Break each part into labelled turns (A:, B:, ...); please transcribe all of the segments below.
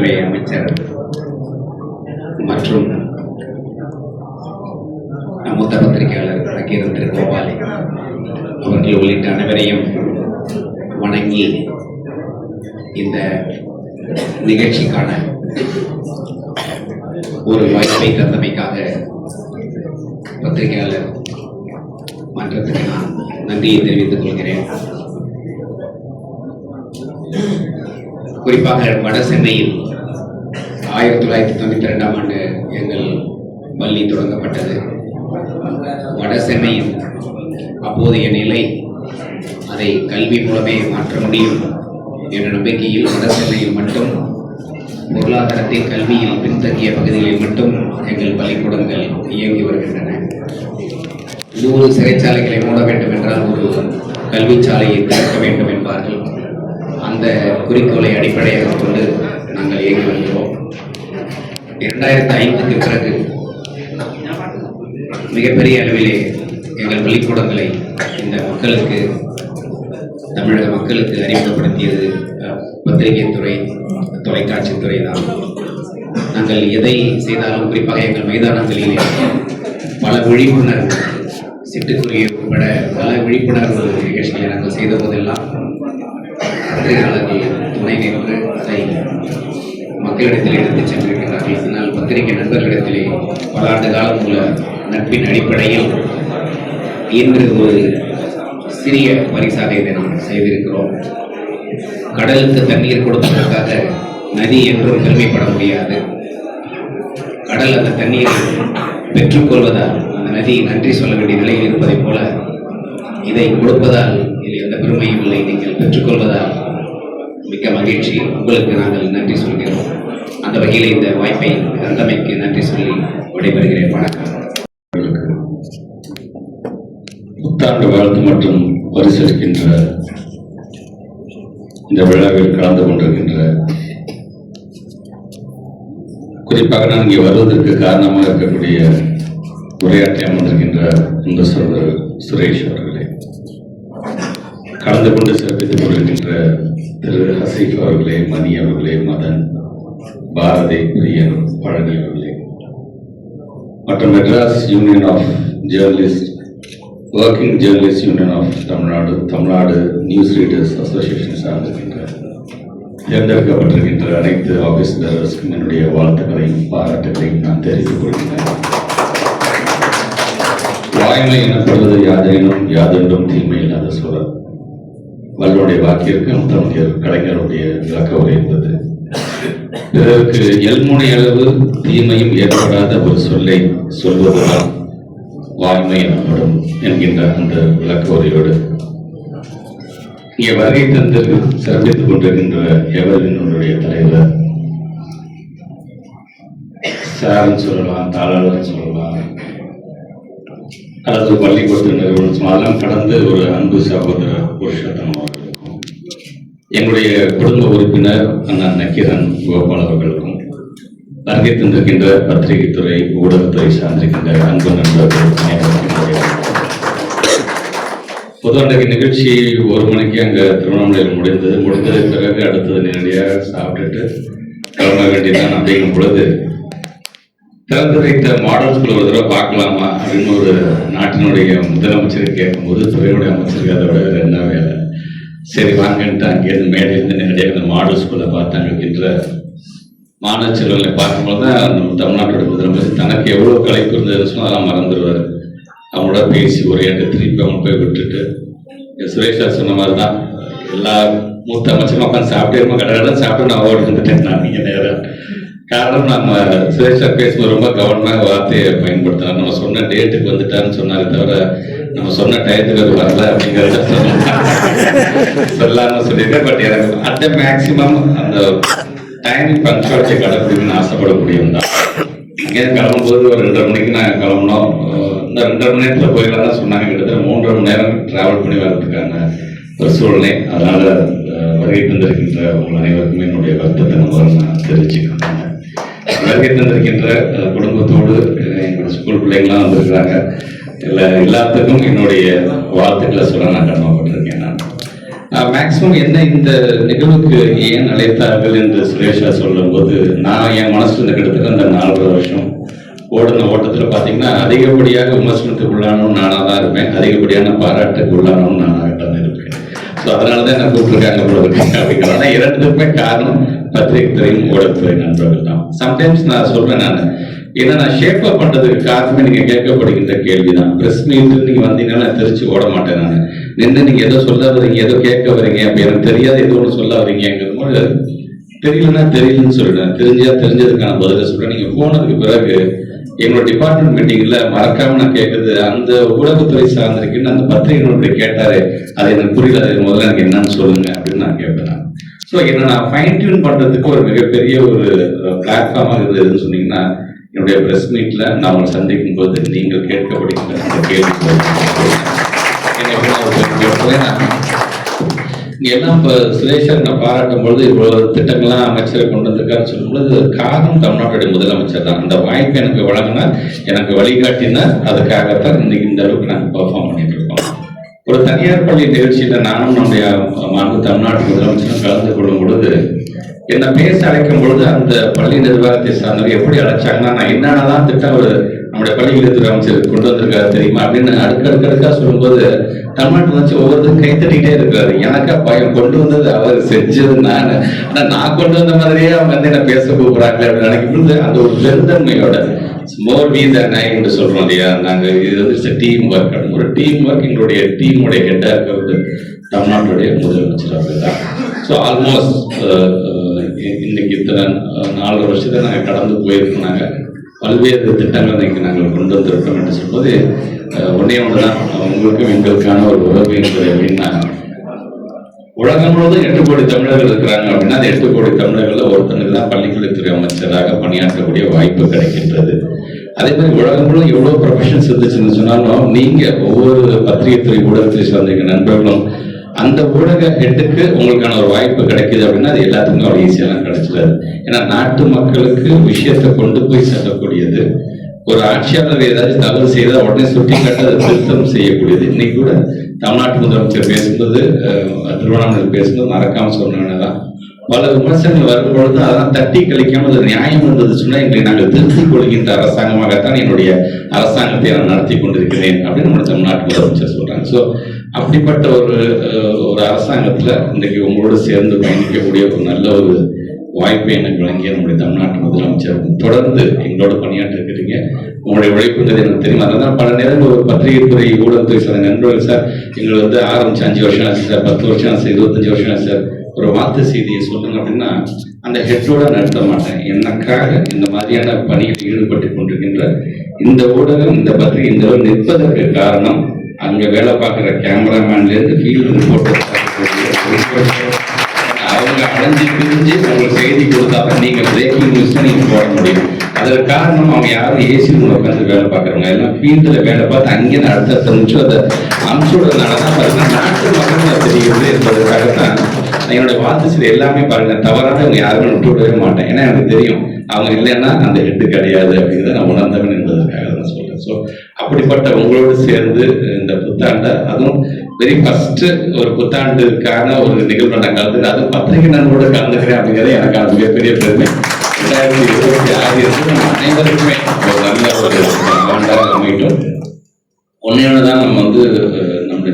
A: பத்திரிகைத்துறை அமைச்சர் மற்றும் மூத்த பத்திரிகையாளர் நக்கீரன் திரு கோபாலி அவர்கள் உள்ளிட்ட அனைவரையும் வணங்கி இந்த நிகழ்ச்சிக்கான ஒரு வாய்ப்பை தந்தமைக்காக பத்திரிகையாளர் மன்றத்துக்கு நான் நன்றியை தெரிவித்துக் கொள்கிறேன். குறிப்பாக வட சென்னையில் ஆயிரத்தி தொள்ளாயிரத்தி தொண்ணூற்றி ரெண்டாம் ஆண்டு எங்கள் பள்ளி தொடங்கப்பட்டது. வட சென்னையின் அப்போதைய நிலை அதை கல்வி மூலமே மாற்ற முடியும் என்ற நம்பிக்கையில் வட சென்னையில் மட்டும் பொருளாதாரத்தில் கல்வியில் பின்தங்கிய பகுதிகளில் மட்டும் எங்கள் பள்ளிக்கூடங்கள் இயங்கி வருகின்றன. நூறு சிறைச்சாலைகளை மூட வேண்டும் என்றால் ஒரு கல்வி சாலையை திறக்க வேண்டும் என்பார்கள். அந்த குறிக்கோளை அடிப்படையாக கொண்டு நாங்கள் இயங்கி வருகிறோம். இரண்டாயிரத்தி ஐந்துக்கு பிறகு மிகப்பெரிய அளவிலே எங்கள் பள்ளிக்கூடங்களை இந்த மக்களுக்கு தமிழக மக்களுக்கு அறிமுகப்படுத்தியது பத்திரிகை துறை தொலைக்காட்சி துறை தான். நாங்கள் எதை செய்தாலும் குறிப்பாக எங்கள் மைதானங்களிலே பல விழிப்புணர்வு சிட்டுக்குருவி உட்பட பல விழிப்புணர்வு நிகழ்ச்சிகளை நாங்கள் செய்த போதெல்லாம் பத்திரிகையாளர்கள் துணை நின்று அதை மக்களிடத்தில் எடுத்துச் சென்றிருக்கிறார்கள் பத்திரிகை நண்பர்களிடத்திலே பல ஆண்டு காலம் உள்ள நட்பின் அடிப்படையில் இன்று ஒரு சிறிய பரிசாக இதை நாம் செய்திருக்கிறோம். கடலுக்கு தண்ணீர் கொடுப்பதற்காக நதி என்றும் பெருமைப்பட முடியாது. கடல் அந்த தண்ணீரை பெற்றுக்கொள்வதால் அந்த நதி நன்றி சொல்ல வேண்டிய நிலையில் இருப்பதைப் போல இதை கொடுப்பதால் இதில் எந்த பெருமையும் இல்லை. நீங்கள் பெற்றுக்கொள்வதால் மிக்க மகிழ்ச்சி. உங்களுக்கு நாங்கள் நன்றி சொல்கிறோம். அந்த வகையில் இந்த வாய்ப்பை தந்தமைக்கு நன்றி சொல்லி விடைபெறுகிறேன். வணக்கம்.
B: புத்தாண்டு வாழ்த்து மற்றும் பரிசளிக்கின்ற இந்த விழாவில் கலந்து கொண்டிருக்கின்ற குறிப்பாக நான் இங்கே வருவதற்கு காரணமாக இருக்கக்கூடிய உரையாற்றி அமர்ந்திருக்கின்ற இந்த சோதர் சுரேஷ் அவர்களே கலந்து கொண்டு சிறப்பித்துக் கொண்டிருக்கின்ற திரு ஹசீஃப் அவர்களே மணி அவர்களே மதன் பாரதி பிரியன் பழனி அவர்களே மற்றும் Madras union of journalist working journalist union of Tamil Nadu Tamil Nadu news readers association சார்ந்திருக்கின்ற தேர்ந்தெடுக்கப்பட்டிருக்கின்ற அனைத்து ஆஃபீஸ் பேரர்ஸ்க்கும் என்னுடைய வாழ்த்துக்களையும் பாராட்டுகளையும் நான் தெரிவித்துக் கொள்கிறேன். வாய்மை எனப்படுவது யாதேனும் யாதென்றும் தீமை இல்லாத சூழல். வல்லுடைய வாக்கிற்கு தமிழர் கலைஞர் பிறருக்கு எல்முனை அளவு தீமையும் ஏற்படாத ஒரு சொல்லை சொல்வதுதான் வாய்மை எனப்படும் என்கின்ற அந்த விளக்க உரையோடு இங்கே வருகை தந்து சிறப்பித்துக் கொண்டிருக்கின்ற எவரினுடைய தலைவர்? சாரன் சொல்லலாம் தாளர் சொல்லலாம். அல்லது பள்ளிக்கூடத்து நிறுவனம் அதெல்லாம் கடந்து ஒரு அன்பு சகோதர புருஷோத்தம் என்னுடைய குடும்ப உறுப்பினர் அண்ணா நக்கீரன் கோபால் அவர்களுக்கும் வருகை தந்திருக்கின்ற பத்திரிகைத்துறை ஊடகத்துறை சார்ந்திருக்கின்ற அன்பு நண்பர்கள் அனைவருக்கும் நிகழ்ச்சி ஒரு மணிக்கு அங்கே திருவண்ணாமலையில் முடிந்தது. முடிந்ததுக்கு பிறகு அடுத்தது நேரடியாக சாப்பிட்டுட்டு கிளம்ப வேண்டியதான் அப்படிங்கும் பொழுது திறந்து வைத்த மாடல் ஸ்கூல் ஒரு தடவை பார்க்கலாமா அப்படின்னு ஒரு நாட்டினுடைய முதலமைச்சர் கேட்கும்போது துறையுடைய அமைச்சருக்கு அதோட என்ன வேலை? சரி வாங்கன்ட்டு அங்கேருந்து மேடையிலிருந்து நேரடியாக அந்த மாடல் ஸ்கூலை பார்த்து அங்கே இருக்கின்ற மாணவ செல்வங்களை பார்க்கும்போது தான் நம்ம தமிழ்நாட்டோட முதலமைச்சர் தனக்கு எவ்வளோ கலைப்பு இருந்ததுன்னு சொன்னால் அதெல்லாம் மறந்துடுவார். அவங்களோட பேசி உரையாட்டு திருப்பி அவங்க போய் விட்டுட்டு சுரேஷா சொன்ன மாதிரி தான் எல்லா மூத்த அமைச்சரும் உட்காந்து சாப்பிட்டே இருப்போம் கடை கடை சாப்பிட்டு நான் ஓடி வந்துட்டேன் நான் நீங்கள் நேரம் காரணம் நம்ம சுரேஷா பேசும்போது ரொம்ப கவனமாக வார்த்தையை பயன்படுத்தினார். நம்ம சொன்ன டேட்டுக்கு வந்துட்டான்னு சொன்னாலே தவிர நம்ம சொன்ன டயத்துக்கு அது வரல அப்படிங்கிறத சொல்லாம சொல்லியிருக்கேன் பட் எனக்கு அந்த மேக்சிமம் அந்த டைம் பங்க்சுவாலிட்டி கடைப்பிடிக்கணும்னு ஆசைப்படக்கூடியவன் தான். இங்கே கிளம்பும்போது ஒரு ரெண்டரை மணிக்கு நான் கிளம்பணும். இந்த ரெண்டரை மணி நேரத்தில் போயிடலாம் தான் சொன்னாங்க. கிட்டத்தட்ட மூன்றரை மணி நேரம் டிராவல் பண்ணி வர்றதுக்கான ஒரு சூழ்நிலை. அதனால வருகை தந்திருக்கின்ற உங்கள் அனைவருக்குமே என்னுடைய வருத்தத்தை நம்ம நான் தெரிவிச்சுக்கிறேன். வருகை தந்திருக்கின்ற குடும்பத்தோடு எங்களோட ஸ்கூல் பிள்ளைங்களாம் வந்திருக்கிறாங்க. எல்லாத்துக்கும் என்னுடைய வாழ்த்துக்களை சொல்ல நான் கடமைப்பட்டிருக்கேன் நான். மேக்சிமம் என்ன இந்த நிகழ்வுக்கு ஏன் அழைத்தார்கள் என்று சுரேஷா சொல்லும்போது நான் என் மனசுல கிட்டத்தட்ட அந்த நாலரை வருஷம் ஓடுன ஓட்டத்துல பாத்தீங்கன்னா அதிகப்படியாக விமர்சனத்துக்கு உள்ளானவும் நானா தான் இருப்பேன். அதிகப்படியான பாராட்டுக்கு உள்ளானவும் நானாக தான் இருப்பேன். ஸோ அதனால தான் என்ன கூப்பிட்டுருக்காங்க போல ஆனால் இரண்டுக்குமே காரணம் பத்திரிகை துறையும் ஊடகத்துறை நண்பர்கள் தான். சம்டைம்ஸ் நான் சொல்றேன் நான் ஏன்னா நான் ஷேப் அப் பண்றதுக்கு காரணமே நீங்க கேட்கப்படுகின்ற கேள்விதான். பிரஸ் மீட் நீங்க வந்தீங்கன்னா நான் திருச்சி ஓட மாட்டேன் நான். நின்று நீங்க ஏதோ சொல்ல வரீங்க ஏதோ கேட்க வரீங்க அப்படி எனக்கு தெரியாத ஏதோ ஒன்று சொல்ல வரீங்கிற போது தெரியலன்னா தெரியலன்னு சொல்லிடுறேன் தெரிஞ்சா தெரிஞ்சதுக்கான பதில சொல்றேன். நீங்க போனதுக்கு பிறகு எங்களோட டிபார்ட்மெண்ட் மீட்டிங்ல மறக்காம நான் கேட்கறது அந்த ஊடகத்துறை சார்ந்திருக்குன்னு அந்த பத்திரிகை கேட்டாரு. அது எனக்கு புரியல அது முதல்ல எனக்கு என்னன்னு சொல்லுங்க அப்படின்னு நான் கேட்பேன் ஸோ என்ன நான் ஃபைன் டியூன் பண்றதுக்கு ஒரு மிகப்பெரிய ஒரு பிளாட்ஃபார்மாக இருந்ததுன்னு சொன்னீங்கன்னா என்னுடைய பிரஸ் மீட்ல நான் உங்களை சந்திக்கும் போது நீங்கள் கேட்கப்படுகின்ற அந்த கேள்வி எல்லாம் இப்போ சுரேஷர் நான் பாராட்டும் பொழுது இவ்வளவு திட்டங்கள்லாம் அமைச்சர் கொண்டு வந்திருக்காருன்னு சொல்லும்பொழுது காரணம் தமிழ்நாட்டுடைய முதலமைச்சர் தான். அந்த வாய்ப்பு எனக்கு வழங்கினார். எனக்கு வழிகாட்டினார். அதுக்காகத்தான் இன்னைக்கு இந்த அளவுக்கு நாங்கள் பெர்ஃபார்ம் பண்ணிட்டு இருக்கோம். ஒரு தனியார் பள்ளி நிகழ்ச்சியில நானும் நம்முடைய மாண்பு தமிழ்நாட்டு முதலமைச்சரும் கலந்து கொள்ளும் பொழுது என்னை பேச அழைக்கும் பொழுது அந்த பள்ளி நிர்வாகத்தை சார்ந்தவர் எப்படி அழைச்சாங்கன்னா நான் என்னென்னலாம் திட்டம் ஒரு நம்முடைய பள்ளிகளுக்கு அமைச்சர் கொண்டு வந்திருக்காரு தெரியுமா அப்படின்னு அடுக்கடுக்கடுக்கா சொல்லும்போது தமிழ்நாட்டில் வச்சு ஒவ்வொருத்தரும் கைத்தட்டிக்கிட்டே இருக்காரு. எனக்கா பயம். கொண்டு வந்தது அவர் செஞ்சது நான். ஆனா நான் கொண்டு வந்த மாதிரியே அவங்க வந்து என்ன பேச கூப்பிடுறாங்களே அப்படின்னு நினைக்கும் பொழுது அந்த ஒரு பெருந்தன்மையோட மோர் மீ தன் ஐ என்று சொல்றோம் இல்லையா? நாங்க இது வந்து டீம் ஒர்க் ஒரு டீம் ஒர்க் எங்களுடைய டீமுடைய ஹெட்டா இருக்கிறது தமிழ்நாட்டுடைய முதலமைச்சர் அவர்கள் தான் ஸோ ஆல்மோஸ்ட் இன்னைக்கு இத்தனை நாலு வருஷத்தை நாங்கள் கடந்து போயிருக்கோம் நாங்கள் பல்வேறு திட்டங்கள் இன்னைக்கு நாங்கள் கொண்டு வந்திருக்கோம் என்று சொல்வது ஒன்றே ஒண்ணே ஒன்று தான் உங்களுக்கும் எங்களுக்கான ஒரு உறவு என்பது அப்படின்னா உலகம் முழுவதும் எட்டு கோடி தமிழர்கள் இருக்கிறாங்க அப்படின்னா அந்த எட்டு கோடி தமிழர்கள்ல ஒருத்தனுக்கு தான் பள்ளிக்கல்வித்துறை அமைச்சராக பணியாற்றக்கூடிய வாய்ப்பு கிடைக்கின்றது. அதே மாதிரி உலகம் முழுவதும் எவ்வளவு ப்ரொஃபஷன்ஸ் இருந்துச்சுன்னு சொன்னாலும் நீங்க ஒவ்வொரு பத்திரிகைத்துறை ஊடகத்தை சார்ந்த நண்பர்களும் அந்த ஊடக ஹெட்டுக்கு உங்களுக்கான ஒரு வாய்ப்பு கிடைக்குது அப்படின்னா அது எல்லாத்துக்குமே அவ்வளோ ஈஸியெல்லாம் கிடைச்சிடாது ஏன்னா நாட்டு மக்களுக்கு விஷயத்தை கொண்டு போய் செல்லக்கூடியது ஒரு ஆட்சியாளர் ஏதாச்சும் தவறு செய்தால் உடனே சுட்டி காட்டி அதை திருத்தம் செய்யக்கூடியது. இன்னைக்கு கூட தமிழ்நாட்டு முதலமைச்சர் பேசும்போது திருவண்ணாமலை பேசும்போது மறக்காம சொன்னதான் பல விமர்சனங்கள் வரும்பொழுது அதெல்லாம் தட்டி கழிக்காம அது நியாயம் இருந்தது சொன்னால் எங்களை நாங்கள் திருத்திக் கொள்கின்ற அரசாங்கமாகத்தான் என்னுடைய அரசாங்கத்தை நான் நடத்தி கொண்டிருக்கிறேன் அப்படின்னு நம்ம தமிழ்நாட்டு முதலமைச்சர் சொல்றாங்க. ஸோ அப்படிப்பட்ட ஒரு ஒரு அரசாங்கத்துல இன்றைக்கு உங்களோடு சேர்ந்து பயணிக்கக்கூடிய ஒரு நல்ல ஒரு வாய்ப்பை எனக்கு வழங்கிய நம்முடைய தமிழ்நாட்டு முதலமைச்சர். தொடர்ந்து எங்களோட பணியாற்றி இருக்கிறீங்க உங்களுடைய உழைப்புன்றது எனக்கு தெரியும். அதனால பல நேரங்கள் ஒரு பத்திரிகை துறை ஊடகத்துறை சார் நண்பர்கள் சார் எங்களை வந்து ஆரம்பிச்சு அஞ்சு வருஷம் ஆச்சு சார் பத்து வருஷம் ஆச்சு இருபத்தஞ்சு வருஷம் ஆச்சு சார். ஒரு வார்த்தை செய்தியை சொல்லுங்க அப்படின்னா அந்த ஹெட்டோட நடத்த மாட்டேன். எனக்காக இந்த மாதிரியான பணியில் ஈடுபட்டு கொண்டிருக்கின்ற இந்த ஊடகம் இந்த பத்திரிகை இந்த அளவு நிற்பதற்கு காரணம் அங்க வேலை பார்க்குற கேமராமேன்ல இருந்து ஃபீல்டு ரிப்போர்ட்டர் அவங்க அடைஞ்சு பிரிஞ்சு உங்களுக்கு செய்தி கொடுத்தாதான் நீங்க பிரேக்கிங் நியூஸ் நீங்க போட முடியும். அதற்கு காரணம் அவங்க யாரும் ஏசி ரூம்ல உட்காந்து வேலை பார்க்குறவங்க. எல்லாம் ஃபீல்டில் வேலை பார்த்து அங்கே அடுத்த நிமிஷம் அதை அனுப்பிச்சுடுறதுனால தான் பார்த்தீங்கன்னா நாட்டு மக்கள் தெரிகிறது என்பதற்காக தான் என்னோட வாசிச்சது எல்லாமே பாருங்க தவறான அவங்க யாருமே விட்டு விடவே மாட்டேன். ஏன்னா எனக்கு தெரியும் அவங்க இல்லைன்னா அந்த ஹெட்டு கிடையாது அப்படிங்கிறத நான் உணர்ந்தவன் என்பதற்காக தான் சொல்றேன். ஸோ அப்படிப்பட்ட உங்களோடு சேர்ந்து இந்த புத்தாண்டை அதுவும் வெரி ஃபர்ஸ்ட் ஒரு புத்தாண்டுக்கான ஒரு நிகழ்வு நான் கலந்துக்கிறேன் அதுவும் பத்திரிகை நண்பரோட கலந்துக்கிறேன் அப்படிங்கிறது எனக்கான மிகப்பெரிய பெருமை. ரெண்டாயிரத்தி இருபத்தி ஆறு அனைவருக்குமே ஒரு நல்ல ஒரு ஆண்டாக ஒன்னே ஒன்று தான் நம்ம வந்து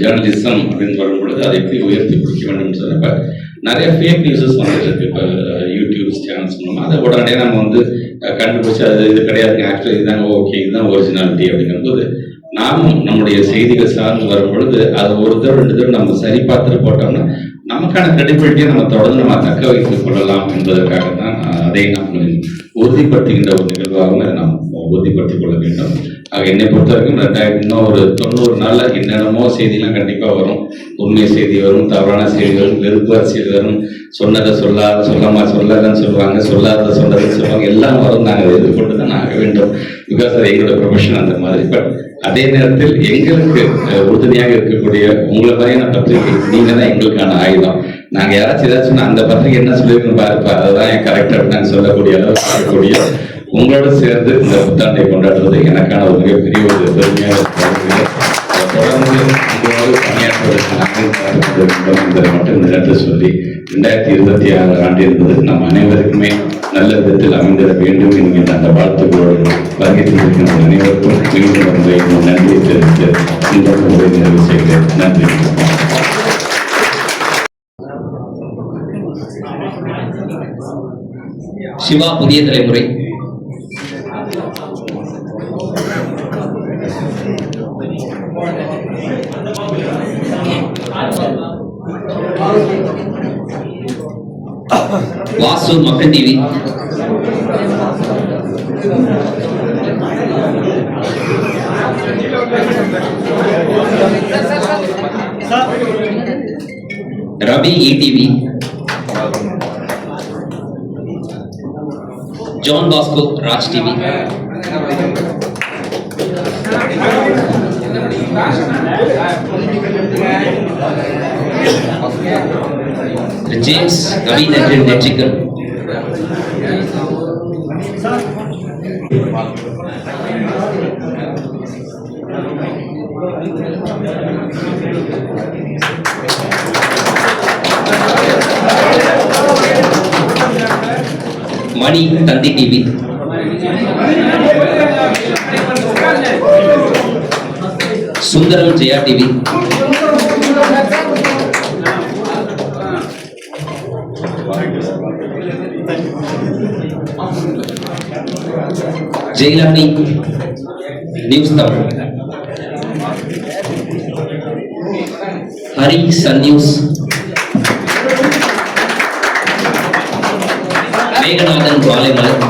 B: ஜேர்னலிசம் அப்படின்னு வரும் பொழுது அதை எப்படி உயர்த்தி பிடிக்க வேண்டும் சொன்னப்ப நிறைய ஃபேக் நியூஸஸ் வந்துட்டு இருக்கு. இப்போ யூடியூப் சேனல்ஸ் மூலமாக அதை உடனே நம்ம வந்து அஹ், கண்டுபிடிச்சு அது இது கிடையாது. ஆக்சுவலி இதுதான் ஓகே இதுதான் ஒரிஜினாலிட்டி அப்படிங்கும்போது நாமும் நம்முடைய செய்திகள் சார்ந்து வரும் பொழுது அது ஒரு தடவை ரெண்டு தடவை நம்ம சரி பார்த்துட்டு போட்டோம்னா நமக்கான கிரெடிபிலிட்டியை நம்ம தொடர்ந்து நம்ம தக்க வைத்துக் கொள்ளலாம் என்பதற்காக தான் அதை நாம் உறுதிப்படுத்துகின்ற ஒரு நிகழ்வாகவும் நாம் உறுதிப்படுத்திக் கொள்ள வேண்டும். ஆக என்னை பொறுத்த வரைக்கும் ரெண்டாயிரத்தி இன்னும் ஒரு தொண்ணூறு நாளில் என்னென்னமோ செய்திலாம் கண்டிப்பாக வரும். உண்மை செய்தி வரும் தவறான செய்திகள் வெறுப்பு அரசியல் வரும். சொன்னதை சொல்லாத சொல்லாம சொல்லாதன்னு சொல்லுவாங்க சொல்லாத சொன்னதை சொல்லுவாங்க. எல்லாம் வரும் நாங்கள் எதிர்கொண்டு தான் ஆக வேண்டும். பிகாஸ் அது எங்களோட ப்ரொஃபஷன் அந்த மாதிரி. பட் அதே நேரத்தில் எங்களுக்கு உறுதுணையாக இருக்கக்கூடிய உங்களை மாதிரியான பத்திரிகை நீங்க தான் எங்களுக்கான ஆயுதம். நாங்க யாராச்சும் ஏதாச்சும் அந்த பத்திரிகை என்ன சொல்லியிருக்கணும் பாருப்பா. அதுதான் கரெக்டாக நாங்கள் சொல்லக்கூடிய அளவு சொல்லக்கூடிய உங்களோட சேர்ந்து இந்த புத்தாண்டை கொண்டாடுவது எனக்கான ஒரு மிகப்பெரிய ஒரு பெருமையாக தொடர்ந்து உங்களோடு பணியாற்ற பணியாற்றுவதற்கு நாங்கள் என்பதை மட்டும் இந்த நேரத்தில் சொல்லி ரெண்டாயிரத்தி இருபத்தி ஆறு ஆண்டு என்பது நம் அனைவருக்குமே நல்ல விதத்தில் அமைந்திட வேண்டும் என்கின்ற அந்த வாழ்த்துக்களோடு வருகை தந்திருக்கின்ற அனைவருக்கும் மீண்டும் நன்றியை தெரிவித்து இந்த உரை நிறைவு செய்கிறேன். நன்றி.
C: சிவா புதிய தலைமுறை. सो Makkal TV Ravi ETV John Bosco Raj TV James Kavi नेत्रिकल Mani Thanthi TV Sundaram Jaya TV Jayalalini news Tamil Hari Sun news Meganathan Palaimalar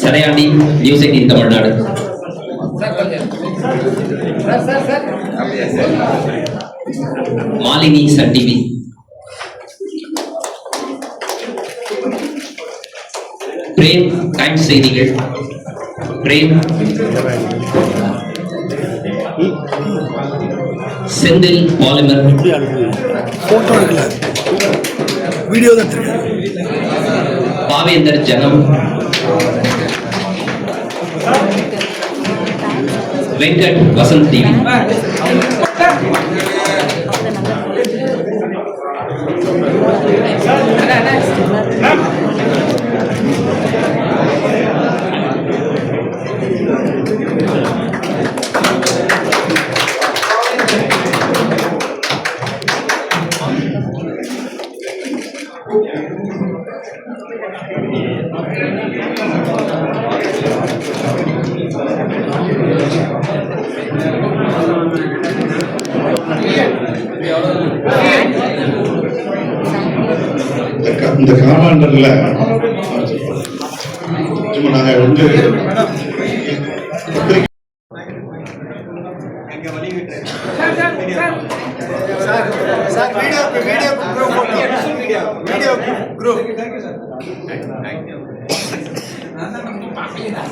C: Sadaiyandi news eighteen Tamil Nadu Malini Sun TV Prem Times செய்திகள். பிரேம். செந்தில் பாலிமர்.
D: ஃபோட்டோ எடுக்கல. Video தான்
C: பாவேந்தர் Janam. Venkat Vasanth TV.
E: இந்த காலாண்டர்ல சும்மா நாங்க வந்து video
D: video group video group Nanti kamu pakai dah.